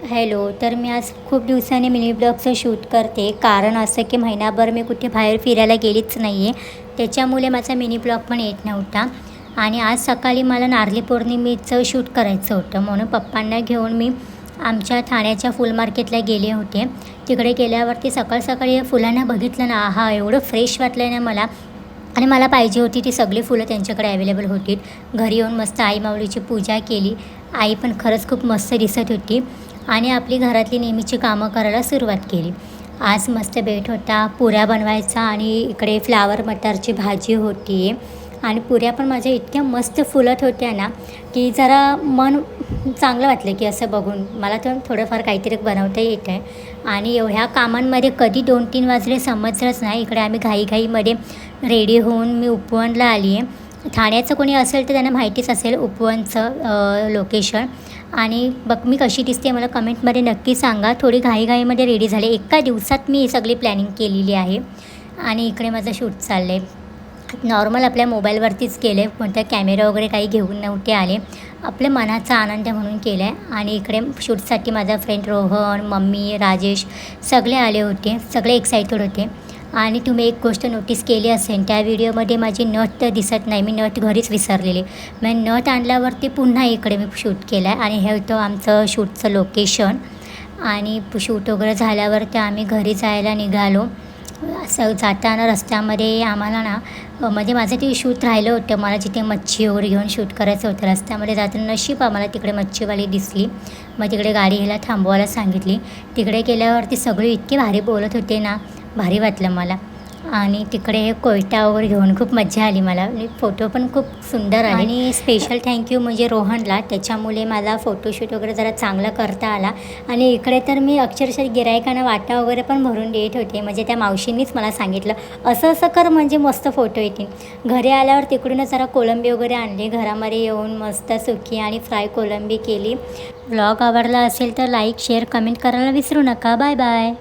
Hello तर मी आज खूप दिवसांनी मिनी ब्लॉगचं शूट करते. कारण असं की महिनाभर मी कुठे बाहेर फिरायला गेलीच नाही आहे त्याच्यामुळे माझा मिनी ब्लॉग पण येत नव्हता. आणि आज सकाळी मला नारली पौर्णिमेचं शूट करायचं होतं. म्हणून पप्पांना घेऊन मी आमच्या ठाण्याच्या फुल मार्केटला गेले होते. तिकडे गेल्यावरती सकाळ सकाळी फुलांना बघितलं ना हा एवढं फ्रेश वाटलं ना मला. आणि मला पाहिजे होती ती सगळी फुलं त्यांच्याकडे अवेलेबल होती. घरी येऊन मस्त आई माऊलीची पूजा केली. आई पण खरंच खूप मस्त दिसत होती. आणि आपली घरातली नेहमीची कामं करायला सुरुवात केली. आज मस्त बेट होता. पुऱ्या बनवायचा आणि इकडे फ्लावर मटारची भाजी होती. आणि पुऱ्या पण माझ्या इतक्या मस्त फुलत होत्या ना की जरा मन चांगलं वाटलं की असं बघून. मला तर थोडंफार काहीतरी बनवता येत आहे आणि एवढ्या कामांमध्ये कधी दोन तीन वाजले समजलंच नाही. इकडे आम्ही घाईघाईमध्ये रेडी होऊन मी उपवनला आली आहे ठाण्याचं कोणी असेल तर त्यांना माहितीच असेल उपवनचं लोकेशन आणि बघ मी कशी दिसते मला कमेंटमध्ये नक्की सांगा. थोडी घाईघाईमध्ये रेडी झाले. एका दिवसात मी ही सगळी प्लॅनिंग केलेली आहे. आणि इकडे माझं शूट चाललं आहे नॉर्मल आपल्या मोबाईलवरतीच केलं आहे कोणत्या कॅमेरा वगैरे काही घेऊन नव्हते आले. आपल्या मनाचा आनंद म्हणून केला आहे आणि इकडे शूटसाठी माझा फ्रेंड रोहन मम्मी राजेश सगळे आले होते. सगळे एक्सायटेड होते. आणि तुम्ही एक गोष्ट नोटीस केली असेल त्या व्हिडिओमध्ये माझी नट तर दिसत नाही. मी नट घरीच विसरलेली. मग नट आणल्यावरती पुन्हा इकडे मी शूट केलं आहे आणि हे होतं आमचं शूटचं लोकेशन आणि शूट वगैरे झाल्यावरती आम्ही घरी जायला निघालो. असं जाताना रस्त्यामध्ये आम्हाला ना म्हणजे माझं ते शूट राहिलं होतं. मला जिथे मच्छी वगैरे घेऊन शूट करायचं होतं रस्त्यामध्ये जाताना नशीब आम्हाला तिकडे मच्छीवाली दिसली. मग तिकडे गाडी ह्याला थांबवायला सांगितली. तिकडे गेल्यावरती सगळे इतके भारी बोलत होते ना. भारी वाटलं मला. आणि तिकडे हे कोयटा वगैरे घेऊन खूप मजा आली मला. फोटो पण खूप सुंदर आले. आणि स्पेशल थँक्यू म्हणजे रोहनला. त्याच्यामुळे मला फोटोशूट वगैरे जरा चांगला करता आला. आणि इकडे तर मी अक्षरशः गिरायकांना वाटा वगैरे पण भरून देत होते. म्हणजे त्या मावशींनीच मला सांगितलं असं असं कर म्हणजे मस्त फोटो येतील. घरी आल्यावर तिकडूनच जरा कोलंबी वगैरे आणली. घरामध्ये येऊन मस्त सुकी आणि फ्राय कोलंबी केली. ब्लॉग आवडला असेल तर लाईक शेअर कमेंट करायला विसरू नका. Bye bye